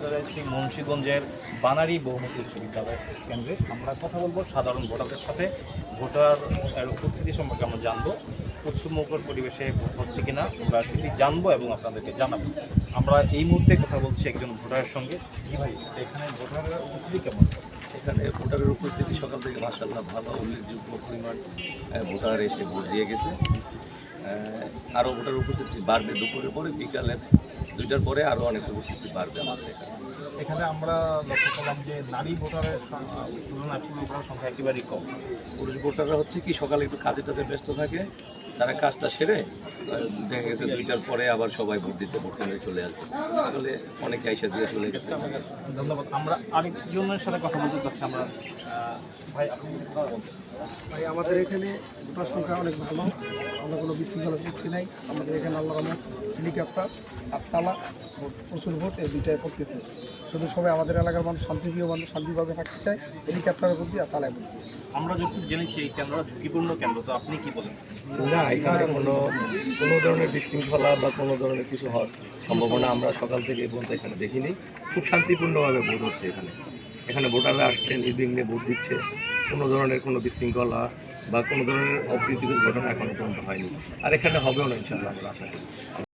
চলে মুন্সিগঞ্জের বানারী বহুমুখী উচ্চ বিদ্যালয় কেন্দ্রে আমরা কথা বলব সাধারণ ভোটারদের সাথে। ভোটার উপস্থিতি সম্পর্কে আমরা জানব উৎসবমুখর পরিবেশে ভোট হচ্ছে কিনা, আমরা সেটি জানব এবং আপনাদেরকে জানাব। আমরা এই মুহূর্তে কথা বলছি একজন ভোটারের সঙ্গে। জি ভাই, এখানে ভোটারের উপস্থিতি কেমন? এখানে ভোটারের উপস্থিতি সকাল থেকে মাসাল্লাহ ভালো, উল্লেখযোগ্য পরিমাণ ভোটার এসে ভোট দিয়ে গেছে। আরও ওটার উপস্থিতি বাড়বে। দুপুরের পরে বিকালে দুইটার পরে আরও অনেক উপস্থিতি বাড়বে আমাদের এখানে। এখানে আমরা লক্ষ্য করলাম যে নারী ভোটারের সংখ্যা তুলনায় পুরুষ ভোটার সংখ্যা একেবারেই কম। পুরুষ ভোটাররা হচ্ছে কি সকালে একটু কাজে টাজে ব্যস্ত থাকে তারা কাজটা সেরে দেখা গেছে দুইটার পরে আবার সবাই ভোট দিতে ভোট কেন্দ্রে চলে আসবে। সকালে অনেকে আইসা দিয়ে চলে গেছে। ধন্যবাদ। আমরা আরেকজনের সাথে কথা বলতে চাচ্ছি আমরা ভাই ভাই আমাদের এখানে ভোটার সংখ্যা অনেক ভালো আমরা কোনো বিশৃঙ্খলা সৃষ্টি নাই। আমাদের এখানে আল্লাহ রহমত হেলিকপ্টার আর তালা ভোট প্রচুর ভোট এই দুইটাই করতেছে। শুধু সবাই আমাদের এলাকার মানুষ শান্তিপ্রিয় মানুষ শান্তিভাবে থাকতে চায় হেলিকপ্টারের ভোট দিয়ে আর তালায় ভোট আমরা যতটুকু জেনেছি এই কেন্দ্র ঝুঁকিপূর্ণ কেন্দ্র তো আপনি কি বলেন? না এখানে কোনো কোনো ধরনের বিশৃঙ্খলা বা কোনো ধরনের কিছু হওয়ার সম্ভাবনা আমরা সকাল থেকে পর্যন্ত এখানে দেখিনি। খুব শান্তিপূর্ণভাবে ভোট হচ্ছে এখানে। এখানে ভোটাররা আসছেন নির্বিঘ্নে ভোট দিচ্ছে। কোনো ধরনের কোনো বিশৃঙ্খলা বা কোনো ধরনের অপ্রীতিকর ঘটনা এখনও পর্যন্ত হয়নি। আর এখানে হবেও না ইনশাল্লাহ আমরা আশা করি।